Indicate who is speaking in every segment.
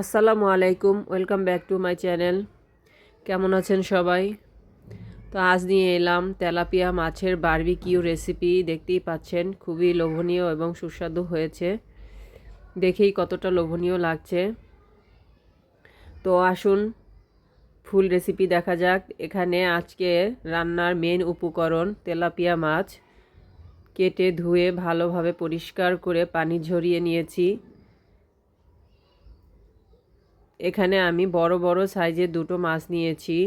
Speaker 1: আসসালামু আলাইকুম, welcome back to my channel. কেমন আছেন সবাই? তো আজ নিয়ে এলাম তেলাপিয়া মাছের বারবিকিউ রেসিপি। দেখতেই পাচ্ছেন, খুবই লোভনীয় এবং সুস্বাদু হয়েছে। দেখেই কতটা লোভনীয় লাগছে। তো আসুন, ফুল রেসিপি দেখা যাক। এখানে আজকে রান্নার মেন উপকরণ তেলাপিয়া মাছ। কেটে ধুয়ে ভালোভাবে পরিষ্কার করে পানি ঝরিয়ে নিয়েছি। এখানে আমি বড় বড় সাইজের দুটো মাছ নিয়েছি।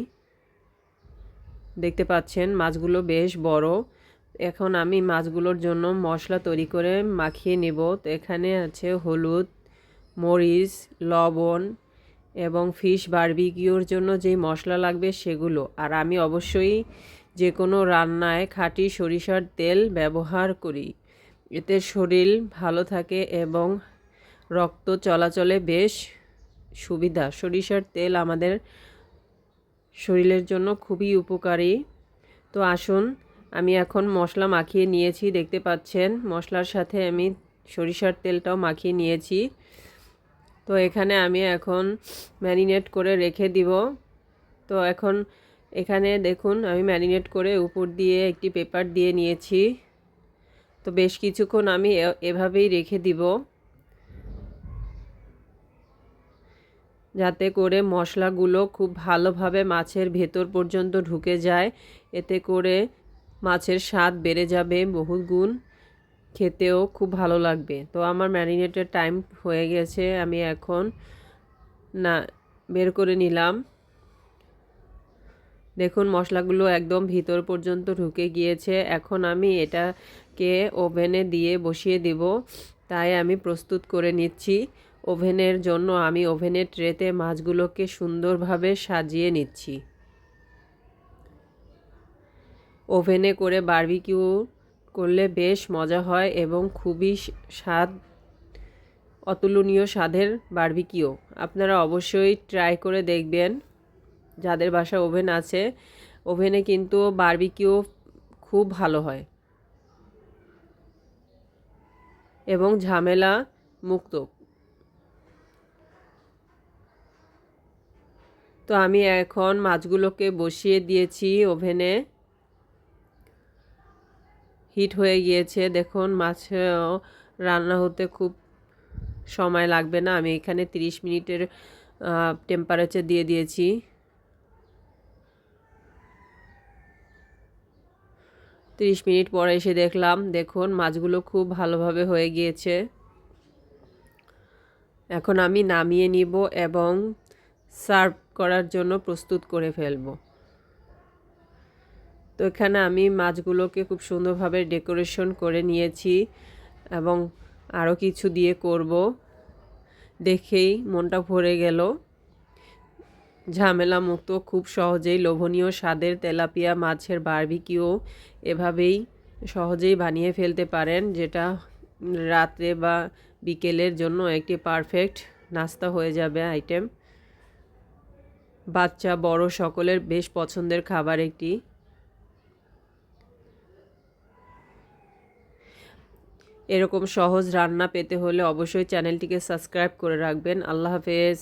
Speaker 1: দেখতে পাচ্ছেন, মাছগুলো বেশ বড়। এখন আমি মাছগুলোর জন্য মশলা তৈরি করে মাখিয়ে নেব। তো এখানে আছে হলুদ, মরিচ, লবণ এবং ফিশ বারবিকিউর জন্য যেই মশলা লাগবে সেগুলো। আর আমি অবশ্যই যে কোনো রান্নায় খাঁটি সরিষার তেল ব্যবহার করি। এতে শরীর ভালো থাকে এবং রক্ত চলাচলে বেশ সুবিধা। সরিষার তেল আমাদের শরীরের জন্য খুবই উপকারী। তো আসুন, আমি এখন মশলা মাখিয়ে নিয়েছি, দেখতে পাচ্ছেন? মশলার সাথে আমি সরিষার তেলটাও মাখিয়ে নিয়েছি। তো এখানে আমি এখন ম্যারিনেট করে রেখে দিব। তো এখন এখানে দেখুন, আমি ম্যারিনেট করে উপর দিয়ে একটি পেপার দিয়ে নিয়েছি। তো বেশ কিছুক্ষণ আমি এভাবেই রেখে দিব। যাতে করে মশলাগুলো খুব ভালোভাবে মাছের ভেতর পর্যন্ত ঢুকে যায়। এতে করে মাছের স্বাদ বেড়ে যাবে বহু গুণ। খেতেও খুব ভালো লাগবে। তো আমার ম্যারিনেটের টাইম হয়ে গেছে, আমি এখন না, বের করে নিলাম। দেখুন, মশলাগুলো একদম ভিতর পর্যন্ত ঢুকে গিয়েছে। এখন আমি এটাকে ওভেনে দিয়ে বসিয়ে দেব। তাই আমি প্রস্তুত করে নিচ্ছি। ওভেনের জন্য আমি ওভেনের ট্রেতে মাছগুলোকে সুন্দরভাবে সাজিয়ে নিচ্ছি। ওভেনে করে বারবিকিউ করলে বেশ মজা হয় এবং খুবই স্বাদ, অতুলনীয় স্বাদের বারবিকিউ। আপনারা অবশ্যই ট্রাই করে দেখবেন যাদের বাসা ওভেন আছে। ওভেনে কিন্তু বার্বিকিউ খুব ভালো হয়। এবং ঝামেলা মুক্ত। তো আমি এখন মাছগুলোকে বসিয়ে দিয়েছি ওভেনে। হিট হয়ে গিয়েছে। দেখুন মাছ রান্না হতে খুব সময় লাগবে না। আমি এখানে 30 মিনিটের টেম্পারেচার দিয়ে দিয়েছি। তিরিশ মিনিট পরে এসে দেখলাম, দেখুন, মাছগুলো খুব ভালোভাবে হয়ে গিয়েছে। এখন আমি নামিয়ে নিব এবং সার্ভ করার জন্য প্রস্তুত করে ফেলব। তো এখানে আমি মাছগুলোকে খুব সুন্দরভাবে ডেকোরেশন করে নিয়েছি এবং আরও কিছু দিয়ে করব। দেখেই মনটা ভরে গেল। ঝামেলা মুক্ত খুব সহজেই লোভনীয় স্বাদের তেলাপিয়া মাছের বারবিকিউ এভাবেই সহজেই বানিয়ে ফেলতে পারেন, যেটা রাত্রে বা বিকেলের জন্য একটি পারফেক্ট নাস্তা হয়ে যাবে আইটেম। বাচ্চা, বড় সকলের বেশ পছন্দের খাবার একটি। এরকম সহজ রান্না পেতে হলে অবশ্যই চ্যানেলটিকে সাবস্ক্রাইব করে রাখবেন। আল্লাহ হাফেজ।